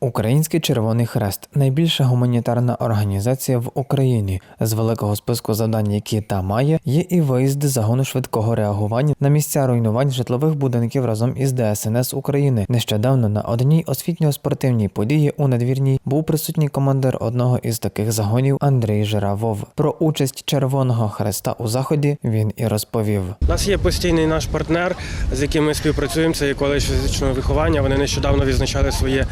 Український Червоний Хрест найбільша гуманітарна організація в Україні. З великого списку завдань, які та має, є і виїзд загону швидкого реагування на місця руйнувань житлових будинків разом із ДСНС України. Нещодавно на одній освітньо-спортивній події у надвірній був присутній командир одного із таких загонів Андрій Жиравов. Про участь Червоного Хреста у заході він і розповів. У нас є постійний наш партнер, з яким ми співпрацюємо. Це є коледж фізичного виховання. Вони нещодавно відзначали своє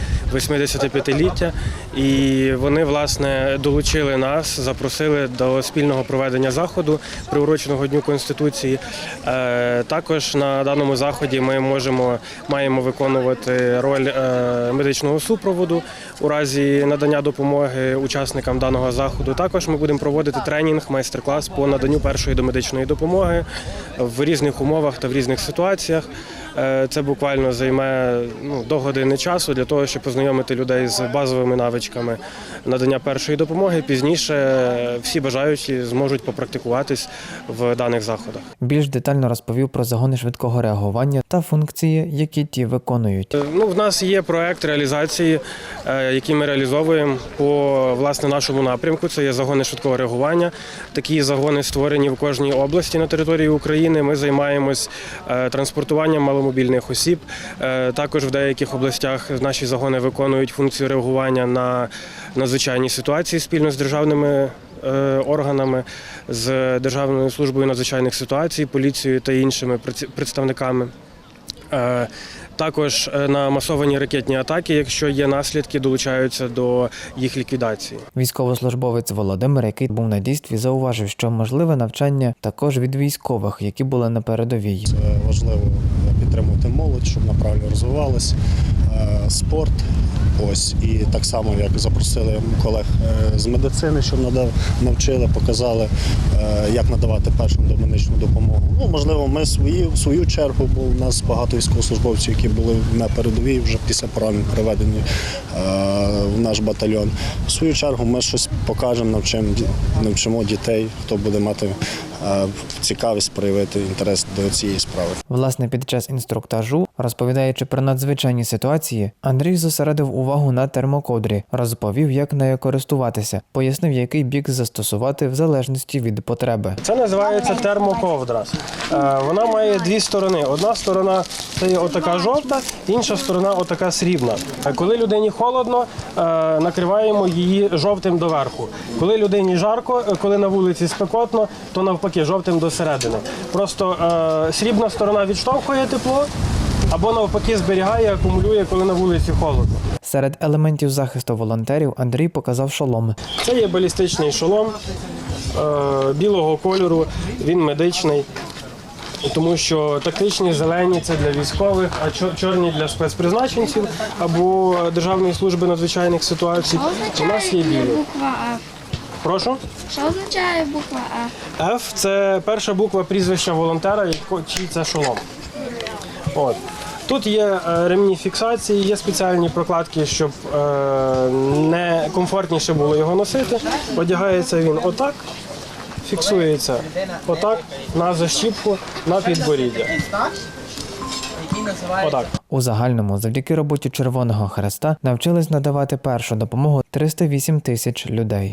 85-ліття, і вони власне долучили нас, запросили до спільного проведення заходу, приуроченого дню конституції. Е, Також на даному заході ми можемо маємо виконувати роль е, медичного супроводу у разі надання допомоги учасникам даного заходу. Також ми будемо проводити тренінг, майстер-клас по наданню першої домедичної допомоги в різних умовах та в різних ситуаціях. Е, Це буквально займе ну, до години часу для того, щоб познайомити людей з базовими навичками надання першої допомоги. Пізніше всі бажаючі зможуть попрактикуватись в даних заходах. Більш детально розповів про загони швидкого реагування та функції, які ті виконують. Е, Ну, в нас є проект реалізації, е, який ми реалізовуємо по власне нашому напрямку. Це є загони швидкого реагування. Такі загони створені в кожній області на території України. Ми займаємось транспортуванням маломобільних осіб. Е, Також в деяких областях наші загони виконують функцію реагування на надзвичайні ситуації спільно з державними. е, Органами з Державною службою надзвичайних ситуацій, поліцією та іншими представниками. Е, Також е, на масовані ракетні атаки, якщо є наслідки, долучаються до їх ліквідації. Військовослужбовець Володимир, який був на дійстві, зауважив, що можливе навчання також від військових, які були на передовій. Це важливо підтримувати молодь, щоб направлю розвивалась. Е, Спорт. Ось і так само, як запросили колег з медицини, щоб надав, навчили, показали, як надавати першу домедичну допомогу. Ну, можливо, ми свої, в свою чергу, бо у нас багато військовослужбовців, які були на передовій вже після поранень переведені е, в наш батальйон. В свою чергу ми щось покажемо, навчимо, дітей, хто буде мати цікавість проявити інтерес до цієї справи. Власне, під час інструктажу, розповідаючи про надзвичайні ситуації, Андрій зосередив увагу на термокодрі, розповів, як нею користуватися, пояснив, який бік застосувати в залежності від потреби. Це називається термоковдра. Е, Вона має дві сторони. Одна сторона це є отака жовта, інша сторона отака срібна. Е, Коли людині холодно, е, накриваємо її жовтим доверху. Коли людині жарко, е, коли на вулиці спекотно, то навпаки жовтим до середини. Просто е, срібна сторона відштовхує тепло. Або навпаки зберігає, акумулює, коли на вулиці холодно. Серед елементів захисту волонтерів Андрій показав шолом. Це є балістичний шолом е, білого кольору, він медичний. Тому що тактичні зелені це для військових, а чорні для спецпризначенців або Державної служби надзвичайних ситуацій. У нас є білі. Прошу. Що означає буква F? F це перша буква прізвища волонтера, чий це шолом. От. Тут є е, ремні фіксації, є спеціальні прокладки, щоб е, не комфортніше було його носити. Одягається він отак, фіксується отак, на защіпку, на підборіддя. Отак. У загальному, завдяки роботі Червоного Хреста, навчились надавати першу допомогу 308 тисяч людей.